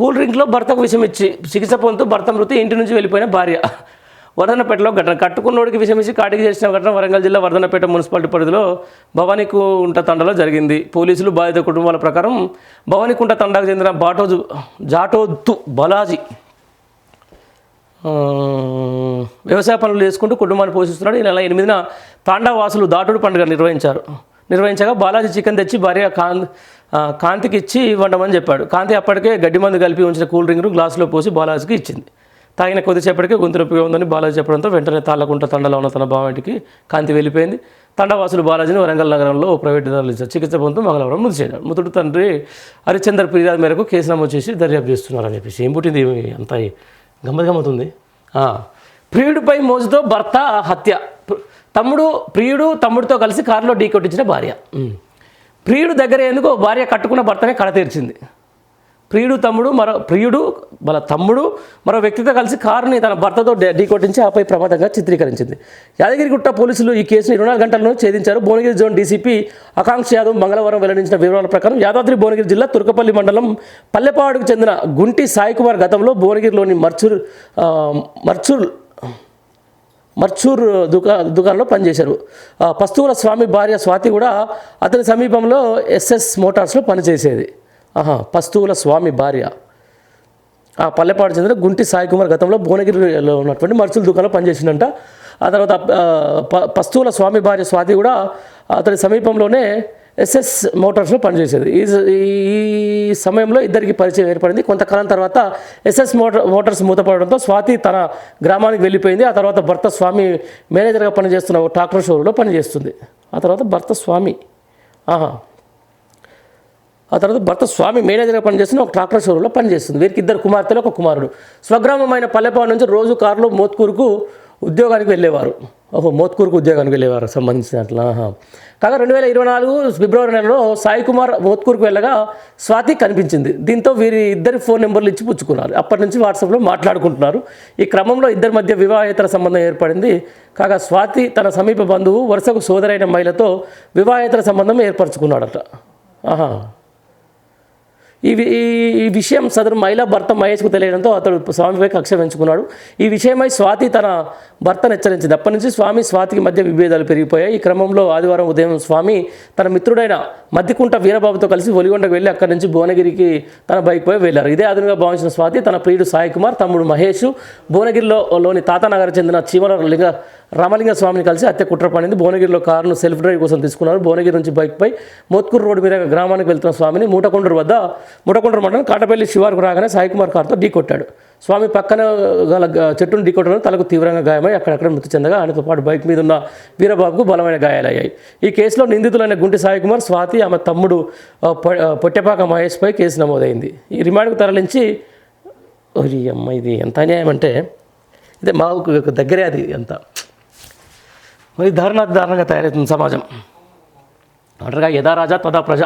Cool డ్రింక్లో భర్తకు విషం ఇచ్చి చికిత్స పొందుతూ భర్త మృతి ఇంటి నుంచి వెళ్ళిపోయిన భార్య. వర్ధనపేటలో ఘటన. కట్టుకున్నోడికి విషయం ఇచ్చి కాటికి చేసిన ఘటన వరంగల్ జిల్లా వర్ధనపేట మున్సిపాలిటీ పరిధిలో భవానీకుంట తండలో జరిగింది. పోలీసులు బాధిత కుటుంబాల ప్రకారం భవానీకుంట తండాకు చెందిన బాటోజు జాటోత్తు బాలాజీ వ్యవసాయ పనులు చేసుకుంటూ కుటుంబాన్ని పోషిస్తున్నాడు. ఈ నెల ఎనిమిదిన తాండా వాసులు దాటుడు పండుగ నిర్వహించారు. నిర్వహించగా బాలాజీ చికెన్ తెచ్చి భార్య కాంతి కాంతికి ఇచ్చి ఇవ్వడమని చెప్పాడు. కాంతి అప్పటికే గడ్డి మందు కలిపి ఉంచిన కూల్ డ్రింక్ను గ్లాసులో పోసి బాలాజీకి ఇచ్చింది. తాగిన కొద్దిసేపటికే గొంతు నొప్పిగా ఉందని బాలాజీ చెప్పడంతో వెంటనే తాళ్ళకుంట తండలో ఉన్న తన బావంటికి కాంతి వెళ్ళిపోయింది. తండవాసులు బాలాజీని వరంగల్ నగరంలో ప్రైవేట్ ఇచ్చారు చికిత్స పొందుతూ మంగళవారం మృతి చేయడం మృతుడు తండ్రి హరిచందర్ ఫిర్యాదు మేరకు కేసు నమోదు చేసి దర్యాప్తు చేస్తున్నారని చెప్పేసి ఏం పుట్టింది? అంత గమ్మత్ గమ్మతుంది ప్రియుడిపై మోజుతో భర్త హత్య. తమ్ముడు ప్రియుడు తమ్ముడితో కలిసి కారులో ఢీ కొట్టించిన భార్య. ప్రియుడు దగ్గర ఎందుకు భార్య కట్టుకున్న భర్తనే కడ తీర్చింది. ప్రియుడు తమ్ముడు మరో ప్రియుడు వాళ్ళ తమ్ముడు మరో వ్యక్తితో కలిసి కారుని తన భర్తతో ఢీ- ఢీకొట్టించి ఆపై ప్రమాదంగా చిత్రీకరించింది. యాదగిరిగుట్ట పోలీసులు ఈ కేసును ఇరవై నాలుగు గంటలను ఛేదించారు. భువనగిరి జోన్ డీసీపీ ఆకాంక్ష యాదవ్ మంగళవారం వెల్లడించిన వివరాల ప్రకారం యాదాద్రి భువనగిరి జిల్లా తుర్కపల్లి మండలం పల్లెపాడుకు చెందిన గుంటి సాయికుమార్ గతంలో భువనగిరిలోని మర్చూర్ మర్చూర్ మర్చూర్ దుకా దుకాణంలో పనిచేశారు. ఆ, పస్తువుల స్వామి భార్య స్వాతి కూడా అతని సమీపంలో ఎస్ఎస్ మోటార్స్లో పనిచేసేది. ఆహా పస్తువుల స్వామి భార్య. ఆ పల్లెపాడు చెందిన గుంటి సాయి కుమార్ గతంలో భువనగిరిలో ఉన్నటువంటి మర్చుల దుకాణంలో పనిచేసిందంట ఆ తర్వాత ప- పస్తువుల స్వామి భార్య స్వాతి కూడా అతని సమీపంలోనే ఎస్ఎస్ మోటార్స్లో పనిచేసేది. ఈ ఈ సమయంలో ఇద్దరికి పరిచయం ఏర్పడింది. కొంతకాలం తర్వాత ఎస్ఎస్ మోటార్ మోటార్స్ మూతపడడంతో స్వాతి తన గ్రామానికి వెళ్ళిపోయింది. ఆ తర్వాత భర్త స్వామి మేనేజర్గా పనిచేస్తున్న ఒక ట్రాక్టర్ షోరూంలో పనిచేస్తుంది. ఆ తర్వాత భర్త స్వామి. ఆహా. ఆ తర్వాత భర్త స్వామి మేనేజర్గా పనిచేస్తున్న ఒక ట్రాక్టర్ షోరూంలో పనిచేస్తుంది. వీరికి ఇద్దరు కుమార్తెలు ఒక కుమారుడు. స్వగ్రామమైన పల్లెపాడు నుంచి రోజు కారులో మోత్కూరుకు ఉద్యోగానికి వెళ్ళేవారు. ఓహో మోత్కూరుకు ఉద్యోగానికి వెళ్ళేవారు సంబంధించినట్లు. కాగా రెండు వేల ఇరవై నాలుగు ఫిబ్రవరి నెలలో సాయి కుమార్ మోత్కూరుకు వెళ్ళగా స్వాతి కనిపించింది. దీంతో వీరి ఇద్దరి ఫోన్ నెంబర్లు ఇచ్చి పుచ్చుకున్నారు. అప్పటి నుంచి వాట్సాప్లో మాట్లాడుకుంటున్నారు. ఈ క్రమంలో ఇద్దరి మధ్య వివాహేతర సంబంధం ఏర్పడింది. కాగా స్వాతి తన సమీప బంధువు వరుసకు సోదరైన మహిళతో వివాహేతర సంబంధం ఏర్పరచుకున్నాడట. ఆహా. ఈ ఈ- ఈ విషయం సదరు మహిళా భర్త మహేష్కు తెలియడంతో అతడు స్వామిపై కక్ష పెంచుకున్నాడు. ఈ విషయమై స్వాతి తన భర్తను హెచ్చరించింది. అప్పటి నుంచి స్వామి స్వాతికి మధ్య విభేదాలు పెరిగిపోయాయి. ఈ క్రమంలో ఆదివారం ఉదయం స్వామి తన మిత్రుడైన మద్దికుంట వీరబాబుతో కలిసి ఒలిగొండకు వెళ్ళి అక్కడి నుంచి భువనగిరికి తన బైక్ పై వెళ్ళారు. ఇదే అదునుగా భావించిన స్వాతి తన ప్రియుడు సాయి కుమార్ తమ్ముడు మహేష్ భువనగిరిలో లోని తాతానగర్ చెందిన చీమల లింగ రామలింగ స్వామిని కలిసి హత్య కుట్ర పడింది భువనగిరిలో కారును సెల్ఫ్ డ్రైవ్ కోసం తీసుకున్నారు. భువనగిరి నుంచి బైక్పై మోత్కూరు రోడ్డు మీద గ్రామానికి వెళ్తున్న స్వామిని మూటకొండూరు వద్ద మూటకొండూరు మండలం కాటపల్లి శివారుకు రాగానే సాయికుమార్ కారుతో ఢీకొట్టాడు స్వామి పక్కన గల గ- చెట్టును ఢీకొట్టడం తలకు తీవ్రంగా గాయమై అక్కడక్కడ మృతి చెందగా ఆయనతో పాటు బైక్ మీద ఉన్న వీరబాబుకు బలమైన గాయాలయ్యాయి. ఈ కేసులో నిందితులైన గుంటి సాయికుమార్ స్వాతి ఆమె తమ్ముడు పొట్టెపాక మహేష్పై కేసు నమోదైంది. ఈ రిమాండ్కు తరలించి ఓరి అమ్మ ఇది ఎంత అన్యాయం అంటే ఇదే మా దగ్గరే అది అంతా. మరి దారుణ దారుణంగా తయారవుతుంది సమాజం. అంటారుగా యథా రాజా తదా ప్రజ.